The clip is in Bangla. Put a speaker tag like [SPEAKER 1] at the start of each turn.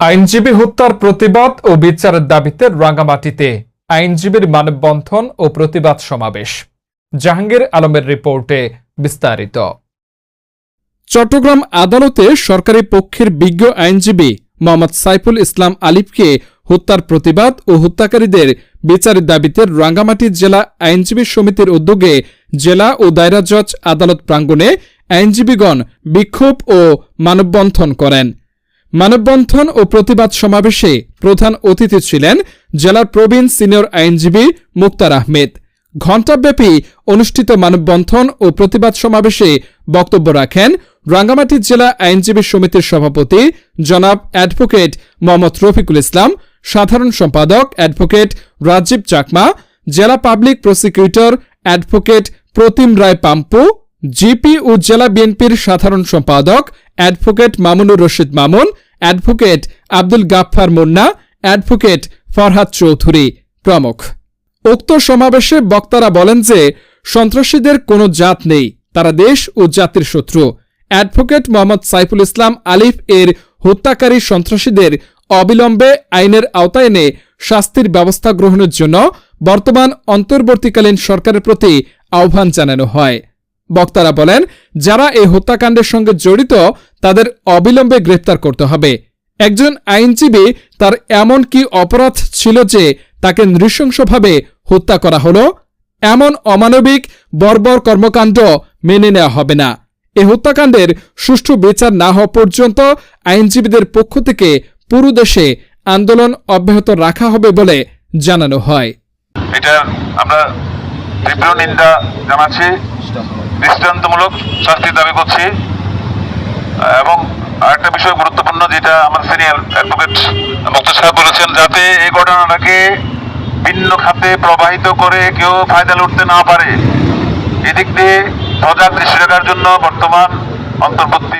[SPEAKER 1] আইনজীবী হত্যার প্রতিবাদ ও বিচারের দাবিতে রাঙ্গামাটিতে আইনজীবীর মানববন্ধন ও প্রতিবাদ সমাবেশ। জাহাঙ্গীর আলমের রিপোর্টে বিস্তারিত।
[SPEAKER 2] চট্টগ্রাম আদালতে সরকারি পক্ষের বিজ্ঞ আইনজীবী মোহাম্মদ সাইফুল ইসলাম আলিফকে হত্যার প্রতিবাদ ও হত্যাকারীদের বিচারের দাবিতে রাঙ্গামাটি জেলা আইনজীবী সমিতির উদ্যোগে জেলা ও দায়রা জজ আদালত প্রাঙ্গণে আইনজীবীগণ বিক্ষোভ ও মানববন্ধন করেন। মানববন্ধন ও প্রতিবাদ সমাবেশে প্রধান অতিথি ছিলেন জেলার প্রবীণ সিনিয়র আইনজীবী মুক্তার আহমেদ। ঘণ্টাব্যাপী অনুষ্ঠিত মানববন্ধন ও প্রতিবাদ সমাবেশে বক্তব্য রাখেন রাঙ্গামাটি জেলা আইনজীবী সমিতির সভাপতি জনাব অ্যাডভোকেট মোহাম্মদ রফিকুল ইসলাম, সাধারণ সম্পাদক অ্যাডভোকেট রাজীব চাকমা, জেলা public prosecutor advocate Protim Roy Pampu, GP ও জেলা বিএনপির সাধারণ সম্পাদক advocate Mamunur Rashid Mamun advocate Abdul Gaffar Munna, advocate Farhad Chowdhury প্রমুখ। উক্ত সমাবেশে বক্তারা বলেন যে, সন্ত্রাসীদের কোনো জাত নেই, তারা দেশ ও জাতির শত্রু। অ্যাডভোকেট মোহাম্মদ সাইফুল ইসলাম আলিফ এর হত্যাকারী সন্ত্রাসীদের অবিলম্বে আইনের আওতায় এনে শাস্তির ব্যবস্থা গ্রহণের জন্য বর্তমান অন্তর্বর্তীকালীন সরকারের প্রতি আহ্বান জানানো হয়। বক্তারা বলেন, যারা এই হত্যাকাণ্ডের সঙ্গে জড়িত, তাদের অবিলম্বে গ্রেপ্তার করতে হবে। একজন আইনজীবী তার এমন কি অপরাধ ছিল যে তাকে নৃশংসভাবে হত্যা করা হলো? এমন অমানবিক, বর্বর কর্মকাণ্ড মেনে নেওয়া হবে না। এ হত্যাকাণ্ডের সুষ্ঠু বিচার না হওয়া পর্যন্ত আইনজীবীদের পক্ষ থেকে পুরো দেশে আন্দোলন অব্যাহত রাখা হবে বলে জানানো হয়।
[SPEAKER 3] এটা আমরা তীব্র নিন্দা জানাচ্ছি, দৃষ্টান্তমূলক শাস্তির দাবি করছি। এবং আরেকটা বিষয় গুরুত্বপূর্ণ যেটা আমার সিনিয়র অ্যাডভোকেট মুক্ত সাহেব বলেছেন, যাতে এই ঘটনাটাকে ভিন্ন খাতে প্রবাহিত করে কেউ ফায়দা লুটতে না পারে। এদিক দিয়ে সজাগ দৃষ্টি রাখার জন্য বর্তমান অন্তর্বর্তী